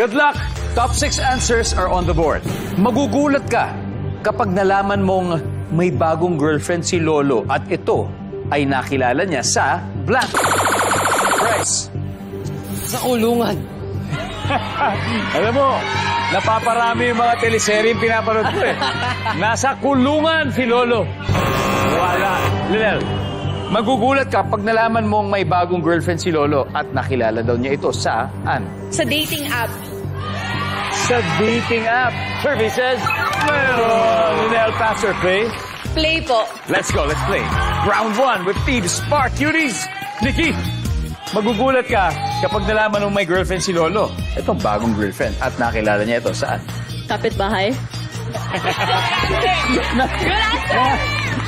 Good luck! Top six answers are on the board. Magugulat ka kapag nalaman mong may bagong girlfriend si Lolo at ito ay nakilala niya sa blank. Bryce, Sa kulungan. alam mo, napaparami yung mga teleserye yung pinapanood ko eh. Nasa kulungan si Lolo. Wala. Lilel, magugulat ka pag nalaman mong may bagong girlfriend si Lolo at nakilala daw niya ito sa an? Sa dating app. Sa dating app. Services. Well, Lilel, pass or play? Play po. Let's go, let's play. Round one with Thieves Spark Cuties. Nikki, magugulat ka kapag nalaman mong may girlfriend si Lolo. Itong bagong girlfriend at nakilala niya ito saan? Kapit-bahay.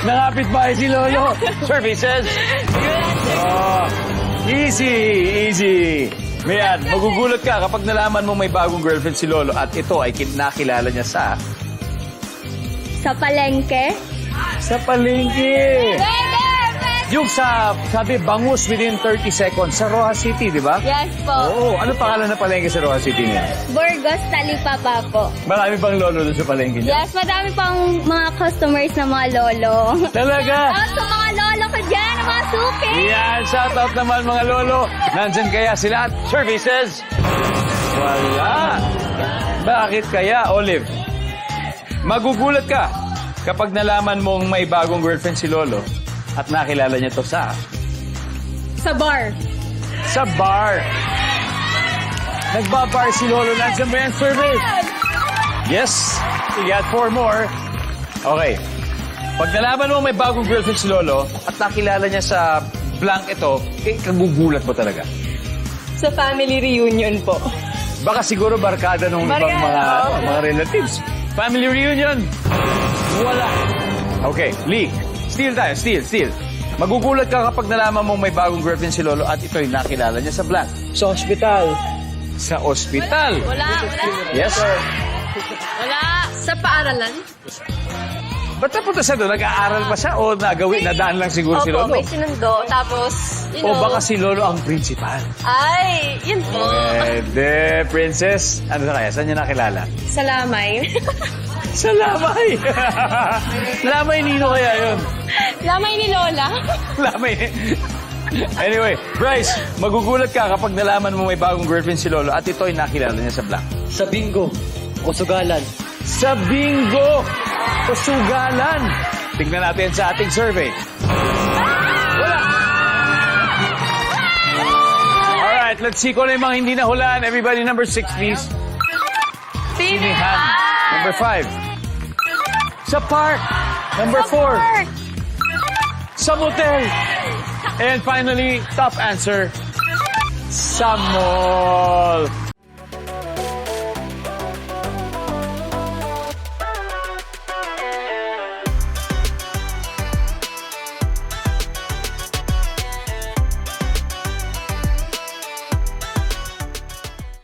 Nakapit ba si Lolo? Services. Oh, easy, easy. Mayan, magugulat ka kapag nalaman mo may bagong girlfriend si Lolo at ito ay kin- nakilala niya sa Sa palengke. sa palengke. Yung sa, sabi, bangus within 30 seconds sa Roja City, di ba? Yes po. Oo, ano pangalan ng palengke sa Roja City niya? Burgos Talipapa po. Marami pang lolo doon sa palengke niya. Yes, madami pang mga customers na mga lolo. Talaga? Shout sa mga lolo ko dyan, mga suki. Yan, shout out naman mga lolo. Nandyan kaya sila at services? Wala. Bakit kaya, Olive? Magugulat ka kapag nalaman mong may bagong girlfriend si Lolo at nakilala niya to sa Sa bar. sa bar. Nagbabar si Lolo. Ba yan, service? Yes. We got four more. Okay. Pag nalaman mo may bagong girlfriend si Lolo at nakilala niya sa blank ito, eh, kagugulat mo talaga. Sa family reunion po. Baka siguro barkada nung ibang mga, oo. mga relatives. Family reunion. Wala. Okay, Lee. Steal tayo, steal, steal. Magugulat ka kapag nalaman mong may bagong girlfriend si Lolo at ito'y nakilala niya sa blank. Sa ospital. Sa ospital. Wala, wala. Yes, sir. Wala. Sa paaralan? Ba't napunta siya doon? Nag-aaral pa siya o nagawin, nadaan lang siguro si Opo, Lolo? may sinundo. Tapos, you O know, baka si Lolo ang principal? ay, yun po. Pwede, princess. Ano na kaya? Saan niya nakilala? Sa lamay. Sa Lamay. Lamay Nino kaya yun. Lamay ni Lola. Lamay. Anyway, Bryce, magugulat ka kapag nalaman mo may bagong girlfriend si Lolo at ito'y nakilala niya sa Black. Sa bingo. Kusugalan. Sa bingo! Kasugalan! Tignan natin sa ating survey. Wala! Alright, let's see kung ano yung mga hindi nahulaan. Everybody, number six, please. Sinihan. Number five. Sa park. Number four. Sa motel. And finally, top answer. Sa mall.